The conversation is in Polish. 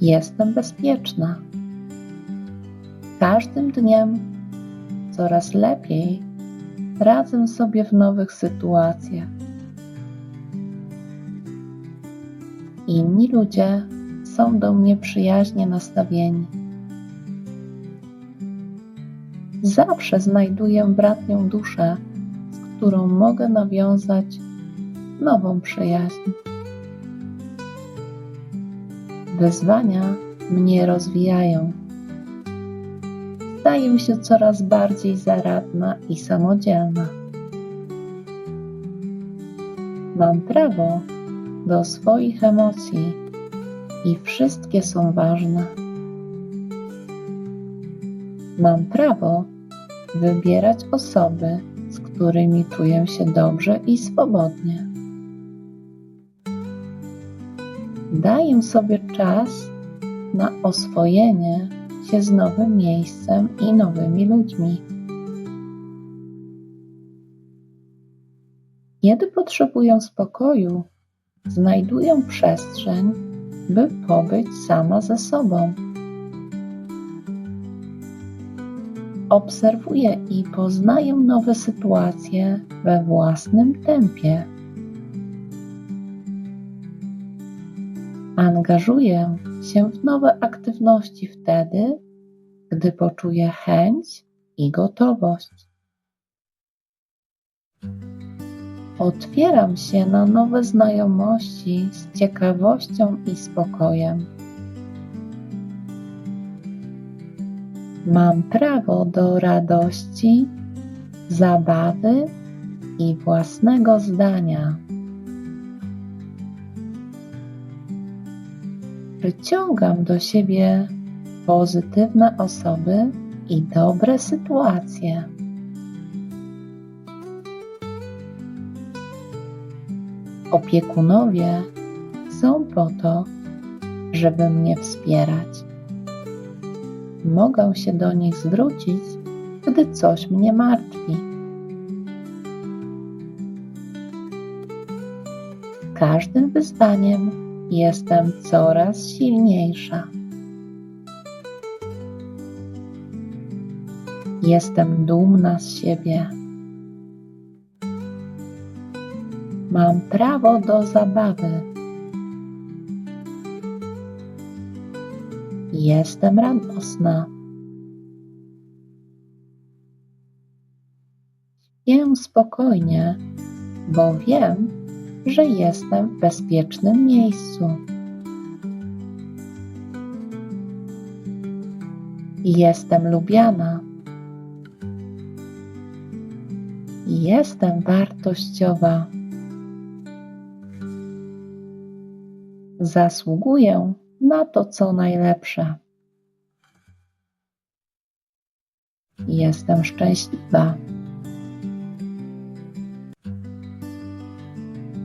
Jestem bezpieczna. Każdym dniem coraz lepiej radzę sobie w nowych sytuacjach. Inni ludzie są do mnie przyjaźnie nastawieni. Zawsze znajduję bratnią duszę, z którą mogę nawiązać nową przyjaźń. Wyzwania mnie rozwijają. Staję się coraz bardziej zaradna i samodzielna. Mam prawo do swoich emocji i wszystkie są ważne. Mam prawo wybierać osoby, z którymi czuję się dobrze i swobodnie. Daję sobie czas na oswojenie się z nowym miejscem i nowymi ludźmi. Kiedy potrzebuję spokoju, znajduję przestrzeń, by pobyć sama ze sobą. Obserwuję i poznaję nowe sytuacje we własnym tempie. Angażuję się w nowe aktywności wtedy, gdy poczuję chęć i gotowość. Otwieram się na nowe znajomości z ciekawością i spokojem. Mam prawo do radości, zabawy i własnego zdania. Przyciągam do siebie pozytywne osoby i dobre sytuacje. Opiekunowie są po to, żeby mnie wspierać. Mogę się do nich zwrócić, gdy coś mnie martwi. Każdym wyzwaniem jestem coraz silniejsza. Jestem dumna z siebie. Mam prawo do zabawy. Jestem radosna. Śpię spokojnie, bo wiem, że jestem w bezpiecznym miejscu. Jestem lubiana. Jestem wartościowa. Zasługuję na to, co najlepsze. Jestem szczęśliwa.